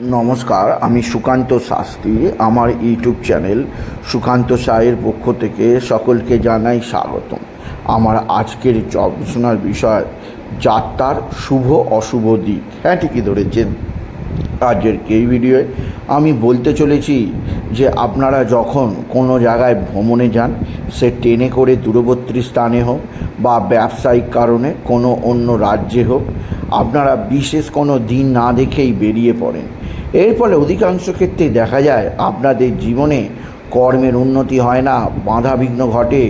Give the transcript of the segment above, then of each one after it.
নমস্কার, আমি সুকান্ত শাস্ত্রী। আমার ইউটিউব চ্যানেল সুকান্ত সায়ের পক্ষ থেকে সকলকে জানাই স্বাগতম। আমার আজকের গবেষণার বিষয়, যাত্রার শুভ অশুভ দিক। হ্যাঁ ঠিকই ধরেছেন। আজকের এই ভিডিওয়ে আমি বলতে চলেছি যে আপনারা যখন কোনো জায়গায় ভ্রমণে যান, সে ট্রেনে করে দূরবর্তী স্থানে হোক বা ব্যবসায়িক কারণে কোনো অন্য রাজ্যে হোক, আপনারা বিশেষ কোনো দিন না দেখেই বেরিয়ে পড়েন। এর ফলে অধিকাংশ ক্ষেত্রে দেখা যায় আপনাদের জীবনে কর্মের উন্নতি হয় না বাধাবিঘ্ন ঘটে।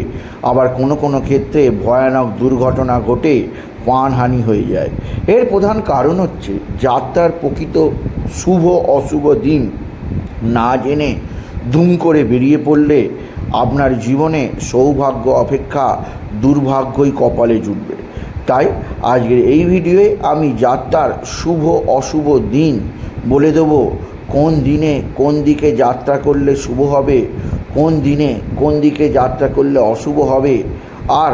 আবার কোনো কোনো ক্ষেত্রে ভয়ানক দুর্ঘটনা ঘটে, প্রাণহানি হয়ে যায়। এর প্রধান কারণ হচ্ছে যাত্রার প্রকৃত শুভ অশুভ দিন না জেনে দুম করে বেরিয়ে পড়লে আপনার জীবনে সৌভাগ্য অপেক্ষা দুর্ভাগ্যই কপালে জুটবে। তাই আজকের এই ভিডিওয়ে আমি যাত্রার শুভ, অশুভ দিন বলে দেব। কোন দিনে কোন দিকে যাত্রা করলে শুভ হবে? কোন দিনে কোন দিকে যাত্রা করলে অশুভ হবে? আর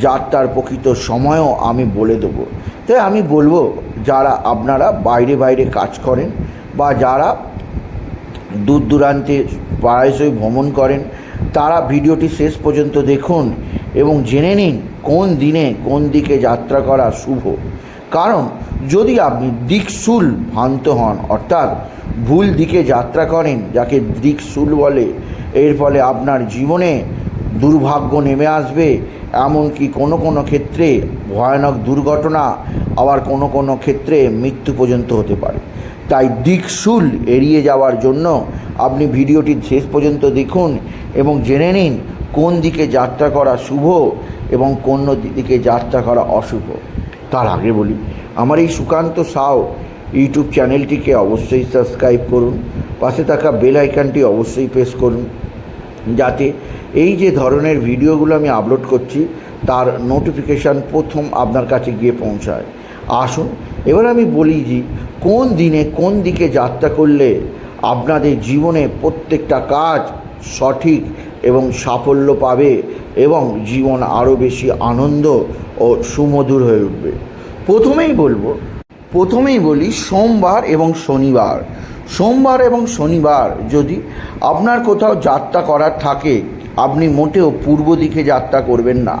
যাত্রার প্রকৃত সময়ও আমি বলে দেবো। তাই আমি বলব, যারা আপনারা বাইরে বাইরে কাজ করেন বা যারা দূর দূরান্তে প্রায়শই ভ্রমণ করেন তারা ভিডিওটি শেষ পর্যন্ত দেখুন এবং জেনে নিন কোন দিনে কোন দিকে যাত্রা করা শুভ। কারণ যদি আপনি দিকশুল ভ্রান্ত হন, অর্থাৎ ভুল দিকে যাত্রা করেন যাকে দিকশুল বলে, এর ফলে আপনার জীবনে দুর্ভাগ্য নেমে আসবে, এমনকি কোনো কোনো ক্ষেত্রে ভয়ানক দুর্ঘটনা আবার কোনো কোনো ক্ষেত্রে মৃত্যু পর্যন্ত হতে পারে। তাই দিকশুল এড়িয়ে যাওয়ার জন্য আপনি ভিডিওটি শেষ পর্যন্ত দেখুন এবং জেনে নিন কোন দিকে যাত্রা করা শুভ এবং কোন দিকে যাত্রা করা অশুভ। তার আগে বলি, আমার এই সুকান্ত সাও ইউটিউব চ্যানেলটিকে অবশ্যই সাবস্ক্রাইব করুন, পাশে থাকা বেল আইকনটি অবশ্যই প্রেস করুন, যাতে এই যে ধরনের ভিডিওগুলো আমি আপলোড করছি, তার নোটিফিকেশান প্রথম আপনার কাছে গিয়ে পৌঁছায়। আসুন। এবার আমি বলি যে, কোন দিনে কোন দিকে যাত্রা করলে আপনাদের জীবনে প্রত্যেকটা কাজ সঠিক এবং সাফল্য পাবে এবং জীবন আরও বেশি আনন্দ ও সুমধুর হয়ে উঠবে? প্রথমেই বলব, প্রথমেই বলি সোমবার এবং শনিবার। সোমবার এবং শনিবার যদি আপনার কোথাও যাত্রা করার থাকে, আপনি মোটেও পূর্ব দিকে যাত্রা করবেন না।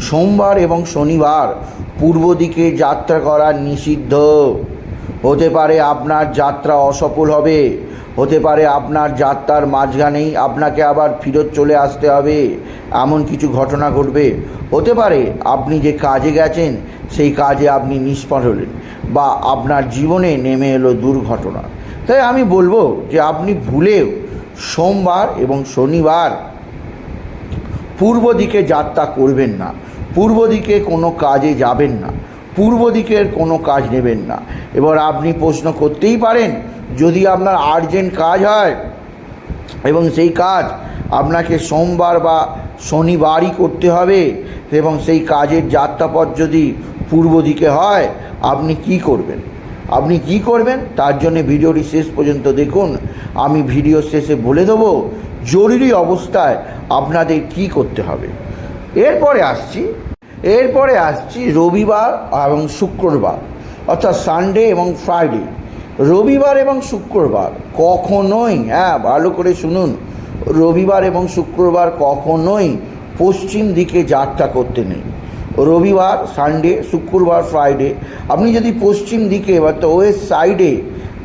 সোমবার এবং শনিবার পূর্ব দিকে যাত্রা করা নিষিদ্ধ। হতে পারে আপনার যাত্রা অসফল হবে, হতে পারে আপনার যাত্রার মাঝখানেই আপনাকে আবার ফিরত চলে আসতে হবে, এমন কিছু ঘটনা ঘটবে। হতে পারে আপনি যে কাজে গেছেন, সেই কাজে আপনি নিষ্ফল হলেন বা আপনার জীবনে নেমে এলো দুর্ঘটনা। তাই আমি বলব যে আপনি ভুলেও সোমবার এবং শনিবার পূর্ব দিকে যাত্রা করবেন না। পূর্ব দিকে কোনো কাজে যাবেন না, পূর্ব দিকের কোনো কাজ নেবেন না। এবার আপনি প্রশ্ন করতেই পারেন, যদি আপনার আর্জেন্ট কাজ হয় এবং সেই কাজ আপনাকে সোমবার বা শনিবারই করতে হবে এবং সেই কাজের যাত্রাপথ যদি পূর্ব দিকে হয়, আপনি কি করবেন? আপনি কি করবেন? তার জন্য ভিডিওটি শেষ পর্যন্ত দেখুন। আমি ভিডিও শেষে বলে দেবো, জরুরি অবস্থায় আপনাদের কি করতে হবে। এরপরে আসছি এরপরে আসছি রবিবার এবং শুক্রবার, অর্থাৎ সানডে এবং ফ্রাইডে রবিবার এবং শুক্রবার কখনোই হ্যাঁ ভালো করে শুনুন, রবিবার এবং শুক্রবার কখনোই পশ্চিম দিকে যাত্রা করতে নেই। রবিবার সানডে শুক্রবার ফ্রাইডে আপনি যদি পশ্চিম দিকে বা ওয়েস্ট সাইডে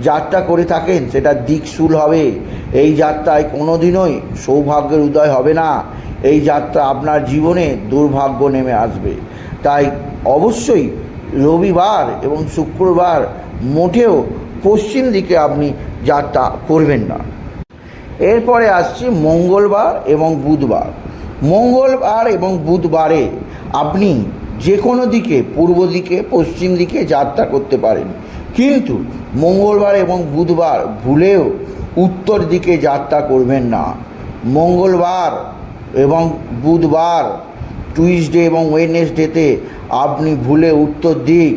যাত্রা করে থাকেন, সেটা দিকশুল হবে। এই যাত্রায় কোনো দিনই সৌভাগ্যের উদয় হবে না। এই যাত্রা আপনার জীবনে দুর্ভাগ্য নেমে আসবে। তাই অবশ্যই রবিবার এবং শুক্রবার মোটেও পশ্চিম দিকে আপনি যাত্রা করবেন না। এরপরে আসছি মঙ্গলবার এবং বুধবার। মঙ্গলবার এবং বুধবারে আপনি যে কোনো দিকে, পূর্ব দিকে, পশ্চিম দিকে যাত্রা করতে পারেন। কিন্তু মঙ্গলবার এবং বুধবার ভুলেও উত্তর দিকে যাত্রা করবেন না। মঙ্গলবার এবং বুধবার টুইসডে এবং ওয়েনেসডেতে আপনি ভুলে উত্তর দিক,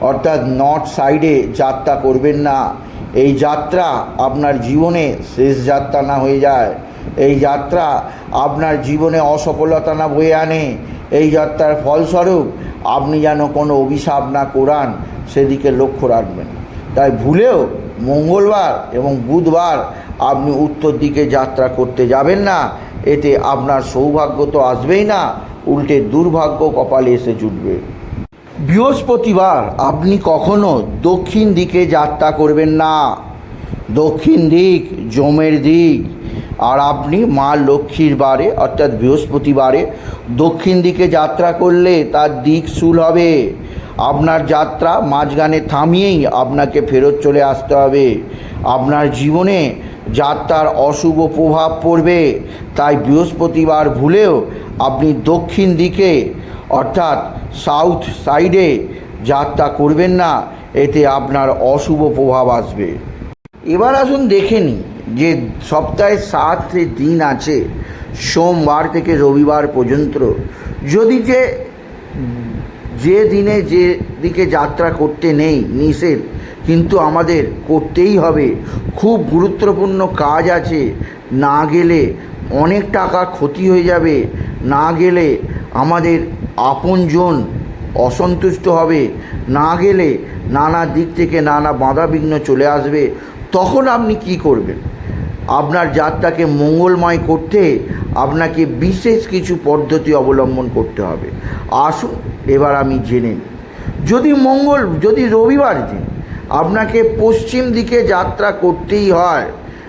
অর্থাৎ নর্থ সাইডে যাত্রা করবেন না। এই যাত্রা আপনার জীবনে শেষ যাত্রা না হয়ে যায়। এই যাত্রা আপনার জীবনে অসফলতা না বয়ে আনে। এই যাত্রার ফলস্বরূপ আপনি যেন কোনো অভিশাপ না করান, সেদিকে লক্ষ্য রাখবেন। তাই ভুলেও মঙ্গলবার এবং বুধবার আপনি উত্তর দিকে যাত্রা করতে যাবেন না। এতে আপনার সৌভাগ্য তো আসবেই না, উল্টে দুর্ভাগ্য কপালে এসে জুটবে। বৃহস্পতিবার আপনি কখনো দক্ষিণ দিকে যাত্রা করবেন না। দক্ষিণ দিক, জমের দিক, আর আপনি মা লক্ষ্মীর বারে, অর্থাৎ বৃহস্পতিবারে দক্ষিণ দিকে যাত্রা করলে তার দিক শুল হবে। আপনার যাত্রা মাঝখানে থামিয়েই আপনাকে ফেরত চলে আসতে হবে। আপনার জীবনে যাত্রার অশুভ প্রভাব পড়বে। তাই বৃহস্পতিবার ভুলেও আপনি দক্ষিণ দিকে, অর্থাৎ সাউথ সাইডে যাত্রা করবেন না, এতে আপনার অশুভ প্রভাব আসবে। এবার আসুন দেখে নিই যে সপ্তাহে সাত দিন আছে, সোমবার থেকে রবিবার পর্যন্ত। যদি যে যে দিনে যে দিকে যাত্রা করতে নেই, নিষেধ কিন্তু আমাদের করতেই হবে। খুব গুরুত্বপূর্ণ কাজ আছে। না গেলে অনেক টাকা ক্ষতি হয়ে যাবে। না গেলে আমাদের আপনজন অসন্তুষ্ট হবে। না গেলে নানা দিক থেকে নানা বাধা বিঘ্ন চলে আসবে। তখন আপনি কি করবেন? আপনার যাত্রাকে মঙ্গলময় করতে আপনাকে বিশেষ কিছু পদ্ধতি অবলম্বন করতে হবে। আসুন, এবার আমি জেনে যদি মঙ্গল, যদি রবিবার দিন আপনাকে পশ্চিম দিকে যাত্রা করতেই হয়।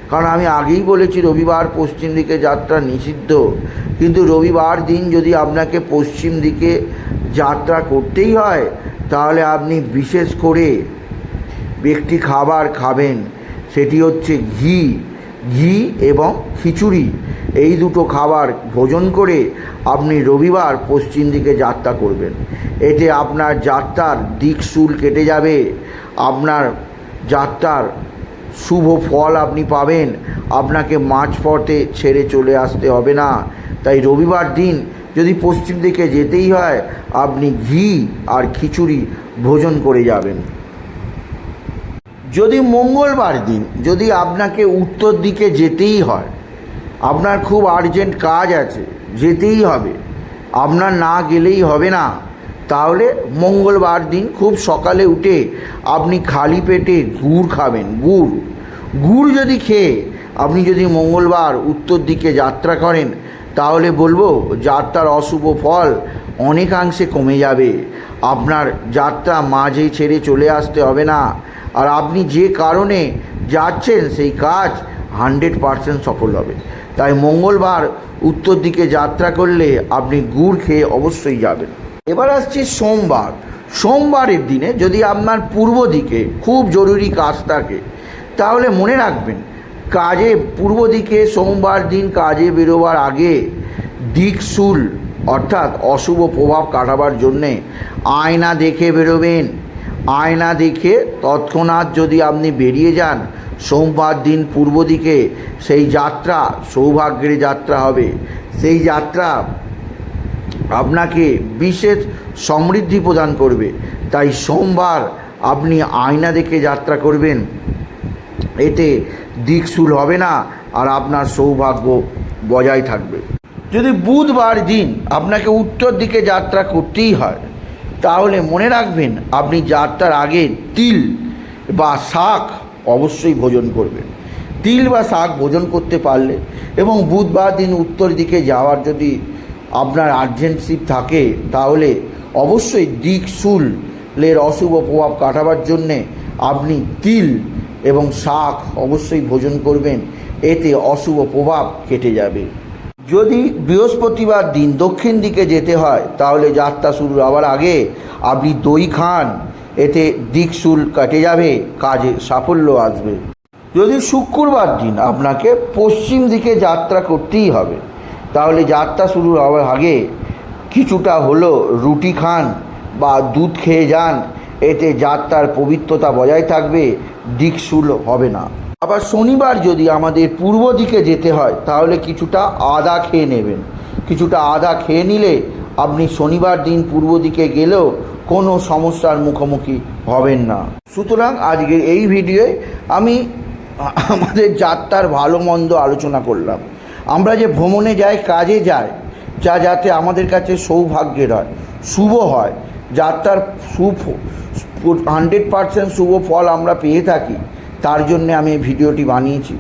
কারণ আমি আগেই বলেছি, রবিবার পশ্চিম দিকে যাত্রা নিষিদ্ধ। কিন্তু রবিবার দিন যদি আপনাকে পশ্চিম দিকে যাত্রা করতেই হয়, তাহলে আপনি বিশেষ করে একটি খাবার খাবেন। সেটি হচ্ছে ঘি। ঘি এবং খিচুড়ি। এই দুটো খাবার ভোজন করে আপনি রবিবার পশ্চিম দিকে যাত্রা করবেন। এতে আপনার যাত্রার দিক শুল কেটে যাবে। আপনার যাত্রার শুভ ফল আপনি পাবেন। আপনাকে মাঝপথে ছেড়ে চলে আসতে হবে না। তাই রবিবার দিন যদি পশ্চিম দিকে যেতেই হয়, আপনি ঘি আর খিচুড়ি ভোজন করে যাবেন। যদি মঙ্গলবার দিন যদি আপনাকে উত্তর দিকে যেতেই হয়, আপনার খুব আর্জেন্ট কাজ আছে, যেতেই হবে। আপনার না গেলেই হবে না। তাহলে মঙ্গলবার দিন খুব সকালে উঠে আপনি খালি পেটে গুড় খাবেন, গুড়। গুড় যদি খেয়ে আপনি যদি মঙ্গলবার উত্তর দিকে যাত্রা করেন, তাহলে বলব যাত্রার অশুভ ফল অনেকাংশে কমে যাবে। আপনার যাত্রা মাঝে ছেড়ে চলে আসতে হবে না। আর আপনি যে কারণে যাচ্ছেন, সেই কাজ হান্ড্রেড পারসেন্ট সফল হবে। তাই মঙ্গলবার উত্তর দিকে যাত্রা করলে আপনি গুড় খেয়ে অবশ্যই যাবেন। এবার আসছি সোমবার। সোমবারের দিনে যদি আপনার পূর্ব দিকে খুব জরুরি কাজ থাকে, তাহলে মনে রাখবেন, কাজে পূর্ব দিকে সোমবার দিন কাজে বেরোবার আগে দিকশুল অর্থাৎ অশুভ প্রভাব কাটাবার জন্যে আয়না দেখে বেরোবেন। আয়না দেখে তৎক্ষণাৎ যদি আপনি বেরিয়ে যান, সোমবার দিন পূর্ব দিকে সেই যাত্রা, সৌভাগ্যের যাত্রা হবে। সেই যাত্রা আপনাকে বিশেষ সমৃদ্ধি প্রদান করবে। তাই সোমবার আপনি আয়না দেখে যাত্রা করবেন। এতে দিকশুল হবে না আর আপনার সৌভাগ্য বজায় থাকবে। যদি বুধবার দিন আপনাকে উত্তর দিকে যাত্রা করতেই হয়, তাহলে মনে রাখবেন আপনি যাত্রার আগে তিল বা শাক অবশ্যই ভোজন করবেন। তিল বা শাক ভোজন করতে পারলে এবং বুধবার দিন উত্তর দিকে যাওয়ার যদি আপনার আর্জেন্টশিপ থাকে, তাহলে অবশ্যই দিক শুলের অশুভ প্রভাব কাটাবার জন্যে আপনি তিল এবং শাক অবশ্যই ভোজন করবেন, এতে অশুভ প্রভাব কেটে যাবে। যদি বৃহস্পতিবার দিন দক্ষিণ দিকে যেতে হয়, তাহলে যাত্রা শুরু হওয়ার আগে আপনি দই খান, এতে দিকশুল কেটে যাবে, কাজে সাফল্য আসবে। যদি শুক্রবার দিন আপনাকে পশ্চিম দিকে যাত্রা করতেই হবে তাহলে যাত্রা শুরু হওয়ার আগে কিছুটা হলো রুটি খান বা দুধ খেয়ে যান, এতে যাত্রার পবিত্রতা বজায় থাকবে দিকশুল হবে না। আবার শনিবার যদি আমাদের পূর্ব দিকে যেতে হয়, তাহলে কিছুটা আদা খেয়ে নেবেন। কিছুটা আদা খেয়ে নিলে আপনি শনিবার দিন পূর্ব দিকে গেলেও কোনো সমস্যার মুখোমুখি হবেন না। সুতরাং আজকের এই ভিডিওয়ে আমি আমাদের যাত্রার ভালো মন্দ আলোচনা করলাম। আমরা যে ভ্রমণে যাই, কাজে যাই, যা যাতে আমাদের কাছে সৌভাগ্যের হয়, শুভ হয় যাত্রার সুফ হান্ড্রেড পারসেন্ট শুভ ফল আমরা পেয়ে থাকি, তার জন্যে আমি এই ভিডিওটি বানিয়েছি।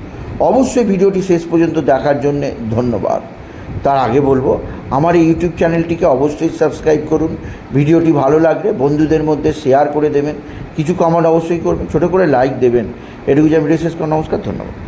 অবশ্যই ভিডিওটি শেষ পর্যন্ত দেখার জন্যে ধন্যবাদ। তার আগে বলব, আমার এই ইউটিউব চ্যানেলটিকে অবশ্যই সাবস্ক্রাইব করুন, ভিডিওটি ভালো লাগলে বন্ধুদের মধ্যে শেয়ার করে দেবেন, কিছু কমেন্ট অবশ্যই করবেন, ছোটো করে লাইক দেবেন। এটুকু যে ভিডিও শেষ করুন, নমস্কার, ধন্যবাদ।